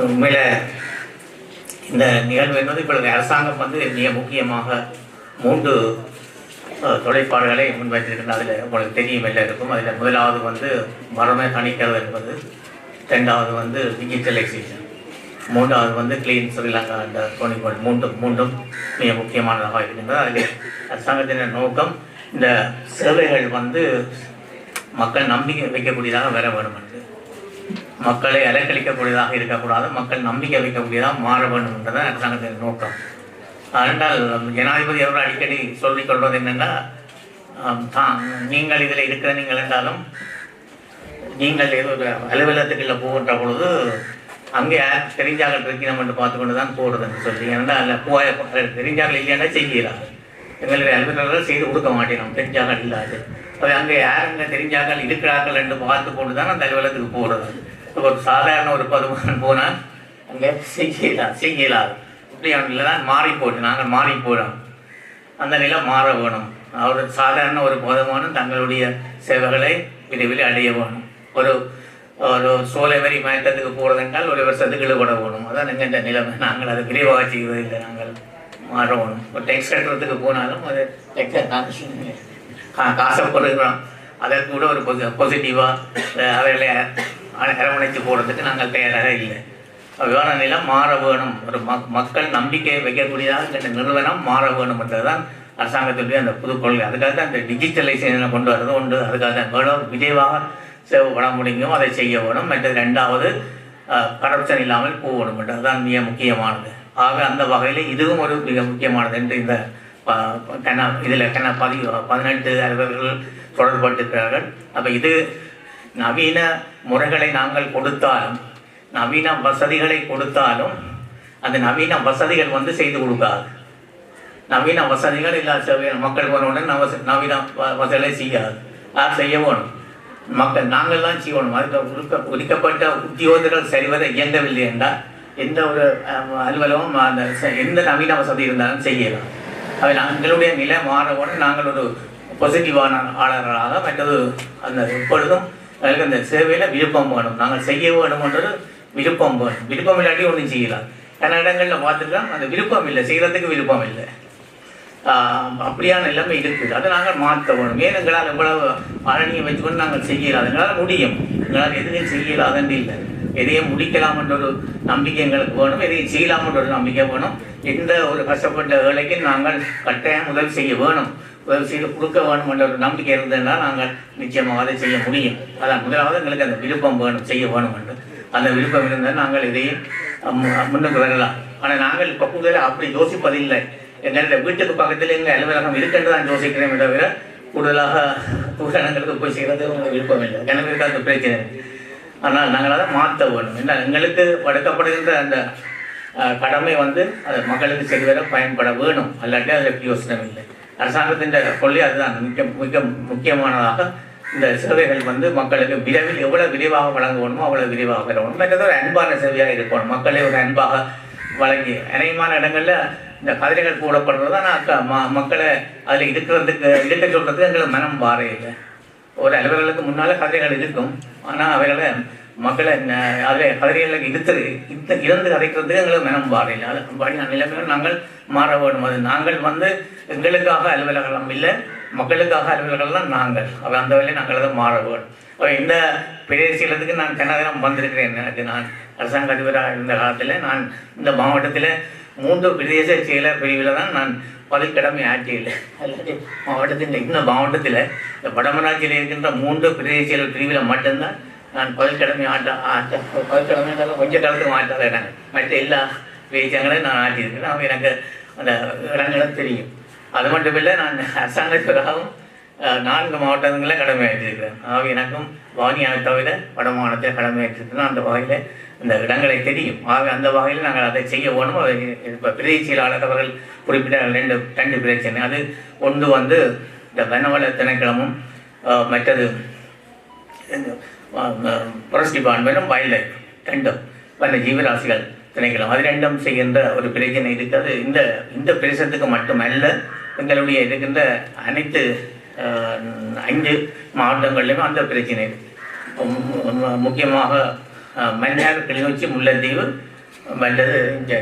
உண்மையில இந்த நிகழ்வு என்பது இப்பொழுது அரசாங்கம் வந்து மிக முக்கியமாக மூன்று அஹ், தொழிற்பாடுகளை முன்வைத்திருக்கின்ற அதில் உங்களுக்கு தெரியும் இல்லை இருக்கும் அதில் முதலாவது வந்து மரமே தணிக்கிறது என்பது ரெண்டாவது வந்து டிஜிட்டலைசேஷன் மூன்றாவது வந்து கிளீன் ஸ்ரீலங்கா என்ற துணைப்பாடு மூன்றும் மூன்றும் மிக முக்கியமானதாக இருக்கின்றது அதில் அரசாங்கத்தின் நோக்கம் இந்த சேவைகள் வந்து மக்கள் நம்பிக்கை வைக்கக்கூடியதாக வர வேண்டும் என்று. மக்களை அலைக்கழிக்கக்கூடியதாக இருக்கக்கூடாது மக்கள் நம்பிக்கை வைக்கக்கூடியதாக மாற வேண்டும் என்றதான் அரசாங்கத்தின் நோக்கம். அதனால் ஜனாதிபதி அவர்கள் அடிக்கடி சொல்லிக் கொள்வது என்னென்னா தான் நீங்கள் இதில் இருக்கிற நீங்கள் என்றாலும் நீங்கள் ஏதோ அலுவலகத்துக்குள்ள போகின்ற பொழுது அங்கே யார் தெரிஞ்சார்கள் இருக்கிறோம் என்று பார்த்து கொண்டு தான் போடுறதுன்னு சொல்லி ஏன்னா அதில் போய தெரிஞ்சார்கள் இல்லைன்னா செய்கிறார் எங்களுடைய அலுவலர்கள் செய்து கொடுக்க மாட்டேன் தெரிஞ்சார்கள் இல்லாது. அது அங்கே யார் அங்கே தெரிஞ்சாக்கள் இருக்கிறார்கள் என்று பார்த்து கொண்டு தான் அந்த அலுவலகத்துக்கு போகிறது. ஒரு சாதாரண ஒரு பதுமகன் போனால் அங்கே செய்யலாம் செய்யலாது இப்படி அவனில் தான் மாறி போட்டு நாங்கள் மாறி போகிறோம் அந்த நிலை மாற வேணும். அவர் சாதாரண ஒரு போதமானும் தங்களுடைய சேவைகளை விரைவில் அடைய வேணும். ஒரு ஒரு சோலை வரி மயக்கத்துக்கு போகிறதென்றால் ஒரு வருஷத்துக்கு இழுபட வேணும். அதான் எங்கள் இந்த நிலைமை. நாங்கள் அதை விரைவாக செய்வதில்லை நாங்கள் மாற வேணும். ஒரு டெக்ஸ் கட்டுறதுக்கு போனாலும் அது டெக்ஸ் நாங்கள் கா- காசை பொறுக்கிறோம் அதற்கு கூட ஒரு பொசி அவர்களை அரவணைத்து போகிறதுக்கு நாங்கள் தயாராக இல்லை. விமான நிலம் மாற வேணும். ஒரு மக் மக்கள் நம்பிக்கை வைக்கக்கூடியதாக இந்த நிறுவனம் மாற வேணும் என்றதுதான் அரசாங்கத்துடைய அந்த புது கொள்கை. அதுக்காக தான் இந்த டிஜிட்டலைசேஷனை கொண்டு வரதும் உண்டு. அதுக்காக தான் வேணும். விஜயவாக சேவைப்பட முடியும் அதை செய்ய வேணும். மற்றது ரெண்டாவது கரப்ஷன் இல்லாமல் போகணும் என்றதுதான் மிக முக்கியமானது. ஆக அந்த வகையில் இதுவும் ஒரு மிக முக்கியமானது என்று இந்த கன இதில் கன பதி பதினெட்டு அலுவலர்கள் தொடர்பட்டிருக்கிறார்கள் அப்போ இது நவீன முறைகளை நாங்கள் கொடுத்தாலும் நவீன வசதிகளை கொடுத்தாலும் அந்த நவீன வசதிகள் வந்து செய்து கொடுக்காது. நவீன வசதிகள் இல்லாத மக்கள் வரவுடன் நவ நவீன வ- வசதிகளை செய்யாது. யார் செய்ய வேணும்? மக்கள் நாங்கள் தான் செய்யணும் அதுக்கு ஒதுக்க ஒதுக்கப்பட்ட உத்தியோகர்கள் சரிவர இயங்கவில்லை என்றால் எந்த ஒரு அலுவலகம் அந்த எந்த நவீன வசதி இருந்தாலும் செய்யலாம். அவை எங்களுடைய நிலை மாறவுடன் நாங்கள் ஒரு பாசிட்டிவான ஆளர்களாக மற்றது அந்த எப்பொழுதும் அதுக்கு அந்த சேவையில் விருப்பம் வேணும். நாங்கள் செய்ய வேணும்ன்றது விருப்பம் வேணும். விருப்பம் இல்லாட்டி ஒன்றும் செய்யலாம். பல இடங்களில் பார்த்துருக்கோம் அந்த விருப்பம் இல்லை. செய்கிறதுக்கு விருப்பம் இல்லை. அப்படியான நிலைமை இருக்குது. அதை நாங்கள் மாற்ற வேணும். ஏன் எங்களால் எவ்வளவு ஆரணியை வச்சுக்கொண்டு நாங்கள் செய்யலாம்? எங்களால் முடியும். எங்களால் எதுவும் செய்யலாதன்று இல்லை. எதையும் முடிக்கலாம் என்ற ஒரு நம்பிக்கை எங்களுக்கு வேணும். எதையும் செய்யலாம் என்ற ஒரு நம்பிக்கை வேணும். எந்த ஒரு கஷ்டப்பட்ட வேலைக்கு நாங்கள் கட்டாயம் உதவி செய்ய வேணும். உதவி செய்து கொடுக்க வேணும் என்ற ஒரு நம்பிக்கை இருந்ததுன்னா நாங்கள் நிச்சயமாக அதை செய்ய முடியும். அதான் முதலாவது எங்களுக்கு அந்த விருப்பம் வேணும் செய்ய வேணும் என்று. அந்த விருப்பம் இருந்தால் நாங்கள் இதையும் முன்னுக்கு வரலாம். ஆனால் நாங்கள் இப்போ கூடுதலாக அப்படி யோசிப்பதில்லை. எங்களுடைய வீட்டுக்கு பக்கத்தில் எங்கள் அலுவலகம் இருக்குன்னு தான் யோசிக்கிறேன் தவிர கூடுதலாக கூட்டணங்களுக்கு போய் செய்கிறது உங்களுக்கு விருப்பம் இல்லை. எனக்கு இருக்காத பிரச்சனை ஆனால் நாங்கள் அதை மாற்ற வேணும். என்ன எங்களுக்கு படுக்கப்படுகின்ற அந்த கடமை வந்து அது மக்களுக்கு சரிவர பயன்பட வேணும். அல்லாட்டி அதில் யோசனை இல்லை. அரசாங்கத்தின் கொள்ளை அதுதான். மிக மிக முக்கியமானதாக இந்த சேவைகள் வந்து மக்களுக்கு விரைவில் எவ்வளவு விரிவாக வழங்க வேணுமோ அவ்வளவு விரைவாக பெற வேணும் மற்றது ஒரு அன்பான சேவையாக இருக்கணும். மக்களை ஒரு அன்பாக வழங்கி அநேகமான இடங்கள்ல இந்த கதிரைகள் போடப்படுறது தான் ம மக்களை அதில் இருக்கிறதுக்கு இருக்க சொல்றதுக்கு எங்களுக்கு மனம் வார இல்லை. ஒரு அலுவலர்களுக்கு முன்னால கதிரைகள் இருக்கும். ஆனால் அவைகளை மக்களை அதில் கதிரைகளுக்கு இழுத்து இழுத்து இழந்து கதைக்கிறதுக்கு எங்களுக்கு மனம் பாடையில் இல்லை அது அப்படியான நிலைமையில் நாங்கள் மாற வேண்டும். அது நாங்கள் வந்து எங்களுக்காக அலுவலகம் இல்லை மக்களுக்காக அலுவலகம் தான் நாங்கள். அவை அந்த வேலையை நாங்கள் அதை மாற வேண்டும். அப்ப இந்த பிரதேசத்துக்கு நான் கனகரம் வந்திருக்கிறேன் எனக்கு. நான் அரசாங்க அதிபராக இருந்த காலத்தில் நான் இந்த மாவட்டத்தில் மூன்று பிரதேச செயலர் பிரிவில் தான் நான் பதவிக்கடமை ஆற்றியில் அல்லாட்டி மாவட்டத்தில் இந்த மாவட்டத்தில் இந்த வடமராட்சியில் இருக்கின்ற மூன்று பிரதேச செயலர் பிரிவில் மட்டும்தான் நான் பதவிக்கடமை ஆட்ட ஆட்ட பதவிக்கடமை கொஞ்ச காலத்துக்கு மாட்டாரே நாங்கள் மற்ற எல்லா பிரதேசங்களையும் நான் ஆட்டியிருக்கிறேன் அவங்க எனக்கு அந்த இடங்களும் தெரியும். அது மட்டும் இல்லை நான் அரசாங்கத்துக்காகவும் நான்கு மாவட்டங்களில் கடமையாற்றிருக்கிறேன் ஆக எனக்கும் வாணியாவை தவிர வட மாவட்டத்தில் கடமையாற்றிருக்கிறேன் அந்த வகையில் அந்த இடங்களை தெரியும். ஆக அந்த வகையில் நாங்கள் அதை செய்ய வேணும். அதை இப்போ பிரதி செயலாளர் அவர்கள் குறிப்பிட்ட ரெண்டு ரெண்டு பிரச்சனை. அது ஒன்று வந்து இந்த வனவள திணைக்களமும் மற்றது புரட்சிபான்மையிலும் வைல்ட் லைஃப். ரெண்டும் வந்த ஜீவராசிகள் திணைக்கலாம் அது ரெண்டும் செய்கின்ற ஒரு பிரச்சனை இருக்கிறது. இந்த இந்த பிரதேசத்துக்கு மட்டுமல்ல எங்களுடைய இருக்கின்ற அனைத்து ஐந்து மாவட்டங்களிலும் அந்த பிரச்சனை இருக்குது முக்கியமாக மன்னார் கிளிநொச்சி முல்லைத்தீவு வல்லது இங்கே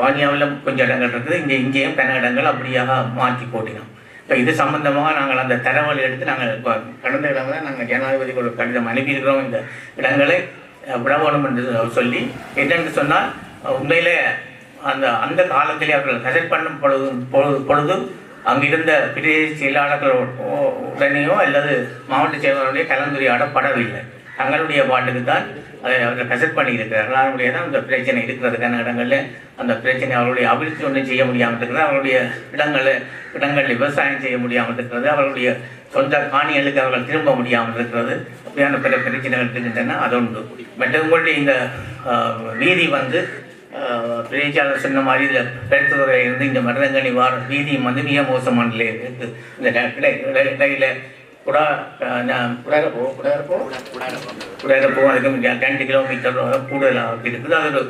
வானியாவில் கொஞ்சம் இடங்கள் இருக்குது. இங்கே இங்கேயும் பல இடங்கள் அப்படியாக மாற்றி போட்டினோம் இப்போ இது சம்பந்தமாக நாங்கள் அந்த தகவல் எடுத்து நாங்கள் இப்போ கடந்த இடங்களில் நாங்கள் ஜனாதிபதிக்கு ஒரு கடிதம் அனுப்பியிருக்கிறோம் இந்த இடங்களை அஹ், விட என்று சொல்லி என்னென்று சொன்னால் அஹ், உண்மையிலே அந்த அந்த காலத்திலே அவர்கள் கசட் பண்ணும் பொழுது பொழுது பொழுது அங்கிருந்த பிரதேச செயலாளர்கள் உடனேயோ அல்லது மாவட்ட செயலாளருடைய கலந்துரையாடப்படவில்லை. தங்களுடைய வார்டுக்கு தான் அதை அவர்கள் கசட் பண்ணியிருக்கிறார்கள். அவருடைய தான் அந்த பிரச்சனை இருக்கிறதுக்கான இடங்களில் அந்த பிரச்சனை அவருடைய அபிவிருத்தி ஒன்றும் செய்ய முடியாமல் இருக்கிறது. அவருடைய இடங்களை இடங்களில் விவசாயம் செய்ய முடியாமல் இருக்கிறது. அவர்களுடைய சொந்த காணிகளுக்கு அவர்கள் திரும்ப முடியாமல் இருக்கிறது. அப்படியான பிற பிரச்சனைகள் இருக்கின்றன அது உண்டு. மற்ற உங்களுடைய இந்த வீதி வந்து ஆஹ், பேச்சாளர் சொன்ன மாதிரி இதில் பெருத்துறையில் இருந்து இந்த மருதங்கனி வார வீதியும் வந்து மிக மோசமான நிலையில் இருக்குது இந்த இடையில குடா நான் குடாரப்போ ரெண்டு கிலோமீட்டர் கூடுதலாக இருக்குது அது ஒரு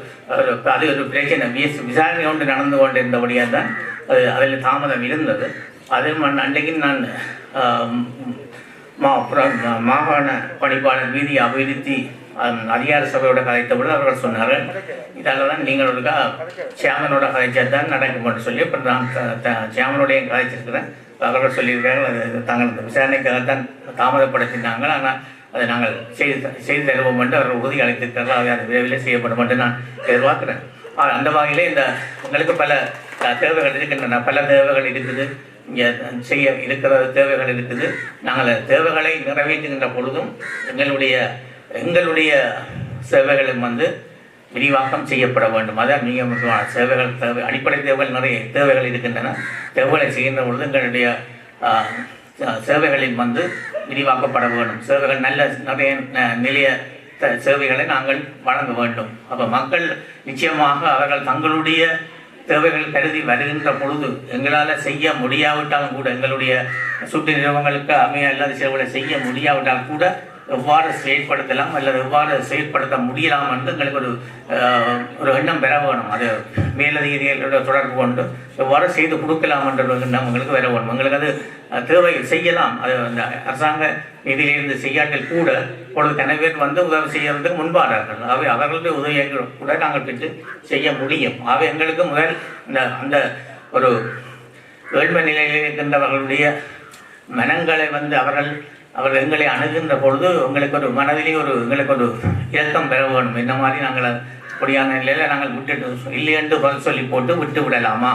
அது ஒரு- பிரச்சனை விஸ்- விசாரணை கொண்டு நடந்து கொண்டு இருந்தபடியாக தான் அது அதில் தாமதம் இருந்தது அதே மாதிரி அன்றைக்கு நான் மா புற- மாகாண பணிப்பாளர் வீதி அபிவிருத்தி அதிகார சபையோட கதைத்தபோது அவர்கள் சொன்னார்கள். தான் நீங்கள் ஒருக்கா சேமனோட கதைச்சா தான் நடக்கும் சொல்லி அப்புறம் நான் சேமனோடையும் கதைச்சிருக்கிறேன் அவர்கள் சொல்லியிருக்கார்கள் அது தாங்கள் இந்த விசாரணைக்காகத்தான் தாமதப்படுத்தினாங்க ஆனால் அதை நாங்கள் செய்து செய்து தருவோம் என்று அவர்கள் உறுதி அளித்திருக்கிறார்கள். அதை அது விரைவில் செய்யப்படும் என்று நான் எதிர்பார்க்கிறேன். ஆனால் அந்த வகையிலே இந்த எங்களுக்கு பல தேவைகள் இருக்கின்றன. பல தேவைகள் இருக்குது. இங்கே செய்ய இருக்கிற தேவைகள் இருக்குது. நாங்கள் தேவைகளை நிறைவேற்றுகின்ற பொழுதும் எங்களுடைய எங்களுடைய சேவைகளும் வந்து விரிவாக்கம் செய்யப்பட வேண்டும். அதான் மிக முக்கியமான சேவைகள் தேவை அடிப்படை தேவைகள் நிறைய தேவைகள் இருக்கின்றன. தேவைகளை செய்கின்ற பொழுது எங்களுடைய சேவைகளில் வந்து விரிவாக்கப்பட வேண்டும். சேவைகள் நல்ல நிறைய ந- நிலைய த- சேவைகளை நாங்கள் வழங்க வேண்டும். அப்போ மக்கள் நிச்சயமாக அவர்கள் தங்களுடைய தேவைகள் கருதி வருகின்ற பொழுது எங்களால் செய்ய முடியாவிட்டாலும் கூட எங்களுடைய சுற்று நிறுவனங்களுக்கு அமைய அல்லாத சேவைகளை செய்ய முடியாவிட்டால் கூட எவ்வாறு செயற்படுத்தலாம் அல்லது எவ்வாறு செயற்படுத்த முடியலாம் என்று எங்களுக்கு ஒரு ஒரு எண்ணம் பெற வேணும். அது மேலதிகாரிகளோட தொடர்பு கொண்டு எவ்வாறு செய்து கொடுக்கலாம் என்ற ஒரு எண்ணம் எங்களுக்கு வர வேணும். எங்களுக்கு அது தேவை செய்யலாம். அது அந்த அரசாங்க நிதியிலிருந்து செய்யாட்டில் கூட பொழுது கணவர் வந்து உதவி செய்யறதுக்கு முன்பாடார்கள் அவை அவர்களுடைய உதவியை கூட நாங்கள் பெற்று செய்ய முடியும். அவை எங்களுக்கு முதல் இந்த அந்த ஒரு ஏழ்மை நிலையில் இருக்கின்றவர்களுடைய மனங்களை வந்து அவர்கள் அவர்கள் எங்களை அணுகின்ற பொழுது உங்களுக்கு ஒரு மனதிலே ஒரு எங்களுக்கு ஒரு இரக்கம் பெற வேண்டும். இந்த மாதிரி நாங்கள் அப்படியான நிலையில் நாங்கள் விட்டுட்டு இல்லை என்று பதில் சொல்லி போட்டு விட்டு விடலாமா?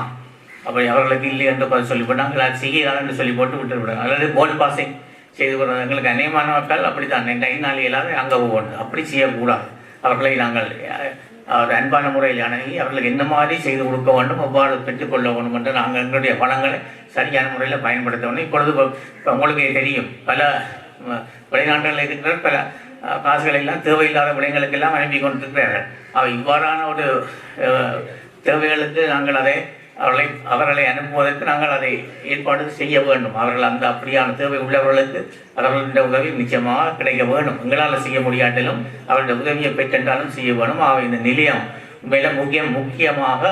அப்படி அவர்களுக்கு இல்லை என்று பதில் சொல்லி போட்டு நாங்கள் அது என்று சொல்லி போட்டு விட்டு விடலாம். அல்லது போர்டு பாசிங் செய்து கொடுறது எங்களுக்கு அநேகமான மக்கள் அப்படி தான் இந்த நாள் அங்கே போகணும் அப்படி செய்யக்கூடாது. அவர்களை நாங்கள் அவர் அன்பான முறையில் அணுகி அவர்களுக்கு என்ன மாதிரி செய்து கொடுக்க வேண்டும் எவ்வாறு பெற்றுக்கொள்ள வேண்டும் என்று நாங்கள் எங்களுடைய பணங்களை சரியான முறையில் பயன்படுத்த வேண்டும். இப்பொழுது உங்களுக்கு தெரியும் பல வெளிநாடுகளில் இருக்கிற பல அஹ், காசுகளை எல்லாம் தேவையில்லாத விடயங்களுக்கெல்லாம் அனுப்பி கொண்டிருக்கிறார்கள். அவை இவ்வாறான ஒரு தேவைகளுக்கு நாங்கள் அதை அவர்களை அவர்களை அனுப்புவதற்கு நாங்கள் அதை ஏற்பாடு செய்ய வேண்டும். அவர்கள் அந்த அப்படியான தேவை உள்ளவர்களுக்கு அவர்களுடைய உதவி நிச்சயமாக கிடைக்க வேண்டும். எங்களால் செய்ய முடியாட்டிலும் அவருடைய உதவியை பெற்றென்றாலும் செய்ய வேணும் அவை இந்த நிலையம் உண்மையில முக்கியம் முக்கியமாக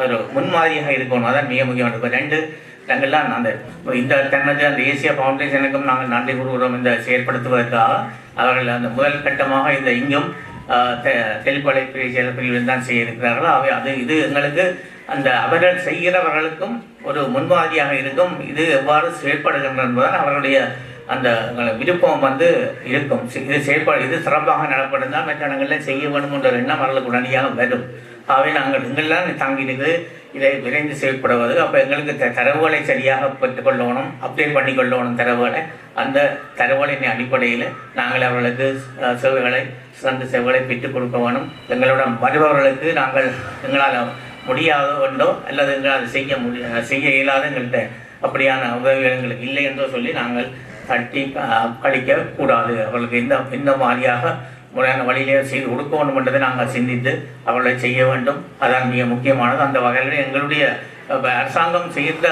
ஒரு முன்மாதிரியாக இருக்கணும். அதான் மிக முக்கியமான. இப்போ ரெண்டு நாங்கள்லாம் அந்த இந்த தனது அந்த ஏசியா ஃபவுண்டேஷனுக்கும் நாங்கள் நன்றி கூறுகிறோம். இந்த செயற்படுத்துவதற்காக அவர்கள் அந்த முதல் கட்டமாக இந்த இங்கும் தெளிப்படை பிரிவு பிரிவில் தான் செய்ய இருக்கிறார்களோ அவை அது இது எங்களுக்கு அந்த அவர்கள் செய்கிறவர்களுக்கும் ஒரு முன்மாதிரியாக இருக்கும். இது எவ்வாறு செயற்படுகின்றன என்பதால் அவர்களுடைய அந்த விருப்பம் வந்து இருக்கும். இது செயல்பாடு இது சிறப்பாக நடப்படுந்தால் மற்ற இடங்களில் செய்ய வேண்டும் என்ற எண்ணம் அவர்களுக்கு உடனடியாக வரும். ஆகவே நாங்கள் எங்கெல்லாம் தாங்கினது இதை விரைந்து செயல்படுவது அப்போ எங்களுக்கு த- தரவுகளை சரியாக பெற்றுக்கொள்ளணும் அப்டேட் பண்ணிக்கொள்ளணும் தரவுகளை. அந்த தரவுகளின் அடிப்படையில் நாங்கள் அவர்களுக்கு சேவைகளை சிறந்த சேவைகளை பெற்றுக் கொடுக்க வேணும். எங்களுடன் வருபவர்களுக்கு நாங்கள் எங்களால் முடியாத ஒன்றோ அல்லது எங்களால் செய்ய முடிய செய்ய இயலாத எங்கள்கிட்ட அப்படியான உதவிகள் எங்களுக்கு இல்லை என்றோ சொல்லி நாங்கள் தட்டி கழிக்க கூடாது. அவர்களுக்கு எந்த எந்த மாதிரியாக முறையான வழியிலே செய்து கொடுக்க வேண்டும் என்றதை நாங்கள் சிந்தித்து அவர்களை செய்ய வேண்டும். அதான் மிக முக்கியமானது. அந்த வகையில் எங்களுடைய அரசாங்கம் செய்த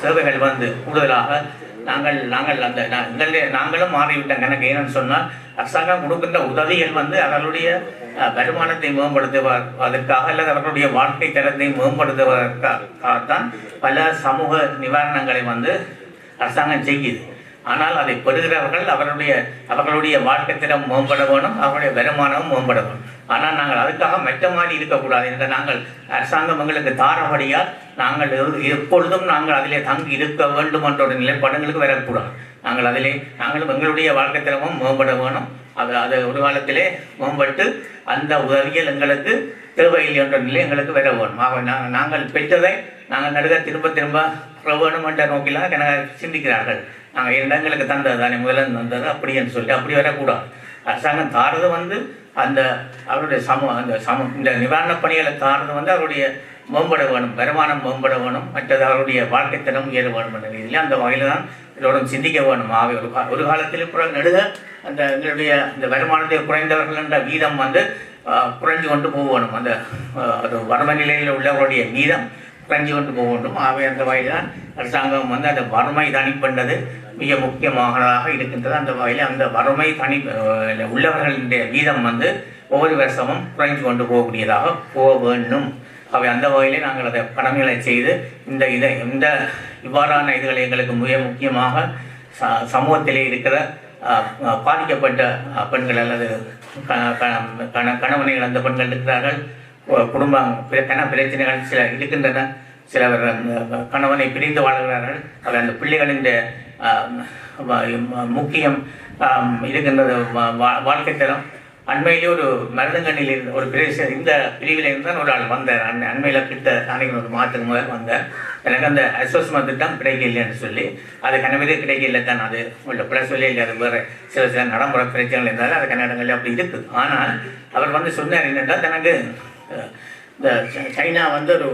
சேவைகள் வந்து கூடுதலாக நாங்கள் நாங்கள் அந்த எங்களுடைய நாங்களும் மாறிவிட்டோம். கணக்கு ஏன்னு சொன்னால் அரசாங்கம் கொடுக்கின்ற உதவிகள் வந்து அவர்களுடைய வருமானத்தை மேம்படுத்துவார் அதற்காக அல்லது அவர்களுடைய வாழ்க்கை தரத்தை மேம்படுத்துவதற்காகத்தான் பல சமூக நிவாரணங்களை வந்து அரசாங்கம் செய்யுது. ஆனால் அதை பெறுகிறவர்கள் அவர்களுடைய அவர்களுடைய வாழ்க்கை திறம் மேம்பட வேணும் அவருடைய வருமானமும் மேம்பட வேணும். ஆனால் நாங்கள் அதுக்காக மெட்ட மாதிரி இருக்கக்கூடாது என்ற நாங்கள் அரசாங்கம் எங்களுக்கு தாரபடியால் நாங்கள் எப்பொழுதும் நாங்கள் அதிலே தங்கி இருக்க வேண்டும் என்ற ஒரு நிலைப்பாடுங்களுக்கு வரக்கூடாது. நாங்கள் அதிலே நாங்களும் எங்களுடைய வாழ்க்கை திறமும் மேம்பட வேணும். அது அது ஒரு காலத்திலே மேம்பட்டு அந்த உதவியில் எங்களுக்கு தேவையில்லை என்ற நிலை எங்களுக்கு வர வேணும். ஆக நாங்கள் நாங்கள் பெற்றதை நாங்கள் நடுக திரும்ப திரும்ப வேணும் என்ற நோக்கிலாம் எனக்கு சிந்திக்கிறார்கள். நாங்கள் இரண்டு எங்களுக்கு தந்தது தானே முதல்ல தந்தது அப்படி என்று சொல்லி அப்படி வரக்கூடாது. அரசாங்கம் தாரது வந்து அந்த அவருடைய சம அந்த சம இந்த நிவாரணப் பணிகளை தாரது வந்து அவருடைய மேம்பட வேணும் வருமானம் மேம்பட வேணும் மற்றது அவருடைய வாழ்க்கை தினம் உயர வேணும் என்ற ரீதியில் அந்த வகையில் தான் இதோட சிந்திக்க வேணும். ஆகவே ஒரு கா- ஒரு காலத்தில் கூட நெடுக அந்த எங்களுடைய இந்த வருமானத்தை குறைந்தவர்கள் என்ற வீதம் வந்து குறைஞ்சு கொண்டு போகணும். அந்த அது வறுமை நிலையில் உள்ளவருடைய வீதம் குறைஞ்சு கொண்டு போக வேண்டும் ஆகவே அந்த வகையில் தான் அரசாங்கம் வந்து அந்த வறுமை தணிப்பென்றது மிக முக்கியமானதாக இருக்கின்றது. அந்த வகையில் அந்த வறுமை தனி ஆஹ், உள்ளவர்களுடைய வீதம் வந்து ஒவ்வொரு வருஷமும் குறைஞ்சு கொண்டு போகக்கூடியதாக போக வேண்டும். அவை அந்த வகையிலே நாங்கள் அதை கடமைகளை செய்து இந்த இதை இந்த இவ்வாறான இதுகளை எங்களுக்கு மிக முக்கியமாக ச சமூகத்திலே இருக்கிற பாதிக்கப்பட்ட பெண்கள் அல்லது க- கண- கணவனை இழந்த பெண்கள் இருக்கிறார்கள். குடும்பம் கன பிரச்சனைகள் சில இருக்கின்றன. சிலவர் அந்த கணவனை பிரிந்து வாழ்கிறார்கள். அவை அந்த பிள்ளைகளின் முக்கியம் இருக்கின்றது வா- வா- வாழ்க்கை தரம். அண்மையிலே ஒரு மருதங்கண்ணில் இருந்த ஒரு பிரதேச இந்த பிரிவில் இருந்தால் ஒரு ஆள் வந்தார். அண்மை அண்மையில் கிட்ட நாளைக்கு ஒரு மாதத்துக்கு முதல் வந்தார். எனக்கு அந்த அசோஸ்மா திட்டம் கிடைக்கலைன்னு சொல்லி அது கனவிலே கிடைக்கல தான் அது. உள்ள பிள்ளை சொல்லி இல்லை அது வேறு சில சில நடைமுறை பிரச்சனைகள் இருந்தாலும் அது கன்னடங்கள் அப்படி இருக்குது ஆனால் அவர் வந்து சொன்னார் என்னென்னா தனக்கு இந்த சைனா வந்து ஒரு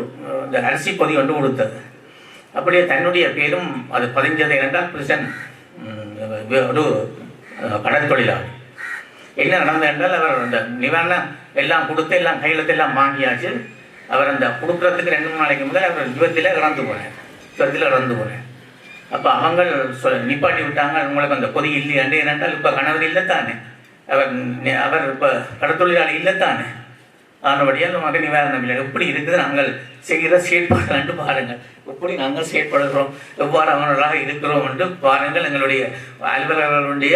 இந்த அரிசி பொதி ஒன்று கொடுத்தது. அப்படியே தன்னுடைய பேரும் அது பதிஞ்சது என்றால் புருஷன் ஒரு அஹ், என்ன நடந்தது என்றால் அவர் அந்த நிவாரணம் எல்லாம் கொடுத்து எல்லாம் கையெழுத்தெல்லாம் வாங்கியாச்சு. அவர் அந்த கொடுக்குறதுக்கு ரெண்டு மூணு நாளைக்கு முதல் அவர் விபத்தில் இறந்து போனேன் விபத்தில் இறந்து போனேன் அப்போ அவங்க சொல் நிப்பாட்டி விட்டாங்க. உங்களுக்கு அந்த பொதி என்று ஏனென்றால் இப்போ கணவர் இல்லைத்தானே. அவர் அவர் இப்போ கடற்தொழிலாளி இல்லை தானே அதனுடைய அந்த மகன் நிவாரணம் இல்லை எப்படி இருக்குது நாங்கள் செய்கிற செயற்பாடு என்று பாருங்கள். எப்படி நாங்கள் செயற்படுகிறோம்? எவ்வாறு அவர்களாக இருக்கிறோம் என்று பாருங்கள். எங்களுடைய அலுவலர்களுடைய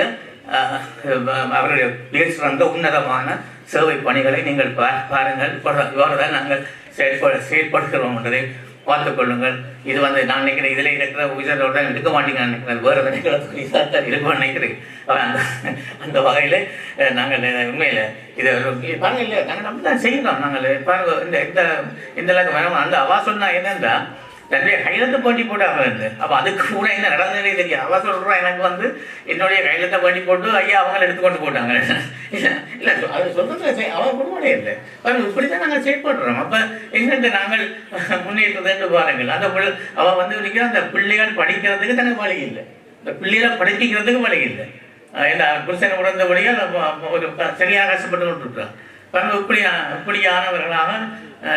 அவருடைய பேர் சிறந்த உன்னதமான சேவை பணிகளை நீங்கள் பா பாருங்கள். இவ்வாறு தான் நாங்கள் செயற்பட செயற்படுகிறோம் என்றதை பார்த்து கொள்ளுங்கள். இது வந்து நான் நினைக்கிறேன் இதில் இருக்கிற உயிரோட இருக்க மாட்டீங்க நினைக்கிறேன். வேறு நினைக்கிறேன் இருக்க நினைக்கிறேன். அந்த அந்த வகையில் நாங்கள் உண்மையில் இதை ஒரு- பாருங்க இல்லை நாங்கள் நம்ம தான் செய்கிறோம். நாங்கள் பாருங்க இந்த இந்த இந்த அளவுக்கு வேணும் அந்த அவா சொன்னா என்னென்றா தன்னுடைய கையெழுத்து போட்டி போட்டு அவன் இருந்து அப்போ அதுக்கு கூட என்ன நடந்தது தெரியும் அவா சொல்கிறான் எனக்கு வந்து என்னுடைய கையெழுத்தை போட்டி போட்டு ஐயா அவங்கள எடுத்துக்கொண்டு போட்டாங்க. இல்லை அது சொல்றது அவன் குடும்பமே இல்லை. பாருங்க இப்படி தான் நாங்கள் செயல்படுறோம். அப்போ எங்கெங்க நாங்கள் முன்னேற்றதுன்னு பாருங்கள் அந்த பிள்ளை வந்து நிற்கிற அந்த பிள்ளைகள் படிக்கிறதுக்கு தனக்கு வழி இல்லை இந்த பிள்ளைகளை படிக்கிறதுக்கு வழி இல்லை என்ன புருஷனை உணர்ந்தபடியால் வழியாக ஒரு சரியாக கஷ்டப்பட்டு கொண்டிருக்கிறோம் பாருங்க இப்படி இப்படியானவர்களாக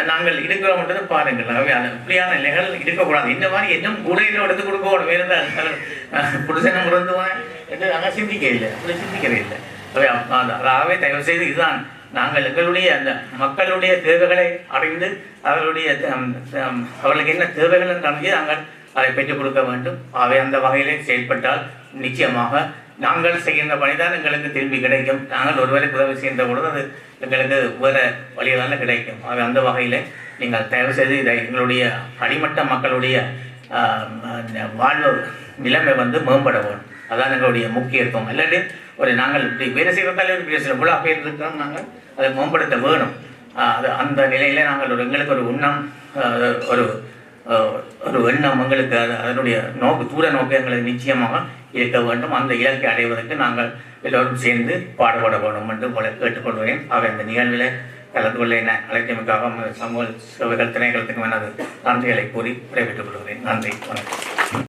நாங்கள் இருக்கிறோம்ன்றது பாருங்கள். அந்த இப்படியான நிலைகள் இருக்கக்கூடாது. இந்த மாதிரி இன்னும் கூடையில் எடுத்து கொடுக்கணும் இருந்தால் புருஷனை உணர்ந்துவான் என்று நாங்கள் சிந்திக்க இல்லை. அப்படி சிந்திக்கிறே இல்லை ஆகவே தயவு செய்து இதுதான் நாங்கள் எங்களுடைய அந்த மக்களுடைய தேவைகளை அறிந்து அவர்களுடைய அவர்களுக்கு என்ன தேவைகள் என்று அறிஞ்சு நாங்கள் அதை பெற்றுக் கொடுக்க வேண்டும். அவை அந்த வகையிலே செயல்பட்டால் நிச்சயமாக நாங்கள் செய்கின்ற பணிதான் எங்களுக்கு திரும்பி கிடைக்கும். நாங்கள் ஒருவரை உதவி செய்கின்ற பொழுது அது எங்களுக்கு வேறு வழியிலான கிடைக்கும். அவை அந்த வகையில் நீங்கள் தயவு செய்து இதை எங்களுடைய அடிமட்ட மக்களுடைய வாழ்வு நிலைமை வந்து மேம்பட வேண்டும். அதுதான் எங்களுடைய முக்கியத்துவம். இல்லாட்டி ஒரு நாங்கள் இப்படி வேலை செய்வதாலே ஒரு பேசுகிற விழா பேர் இருக்கிறோம் நாங்கள். அதை மேம்படுத்த வேணும். அது அந்த நிலையில் நாங்கள் ஒரு எங்களுக்கு ஒரு உண்ணம் ஒரு ஒரு எண்ணம் எங்களுக்கு அது அதனுடைய நோக்கு தூர நோக்கு எங்களுக்கு நிச்சயமாக இருக்க வேண்டும். அந்த இலக்கை அடைவதற்கு நாங்கள் எல்லோரும் சேர்ந்து பாடுபட வேண்டும் என்று உங்களை கேட்டுக்கொள்கிறேன். அவை அந்த நிகழ்வில் கலந்து கொள்ள என்ன அழைத்தமைக்காக சமூக சேவைகள் திணைக்களத்துக்கு எனது நன்றிகளை கூறி விடைபெற்றுக் கொள்கிறேன். நன்றி வணக்கம்.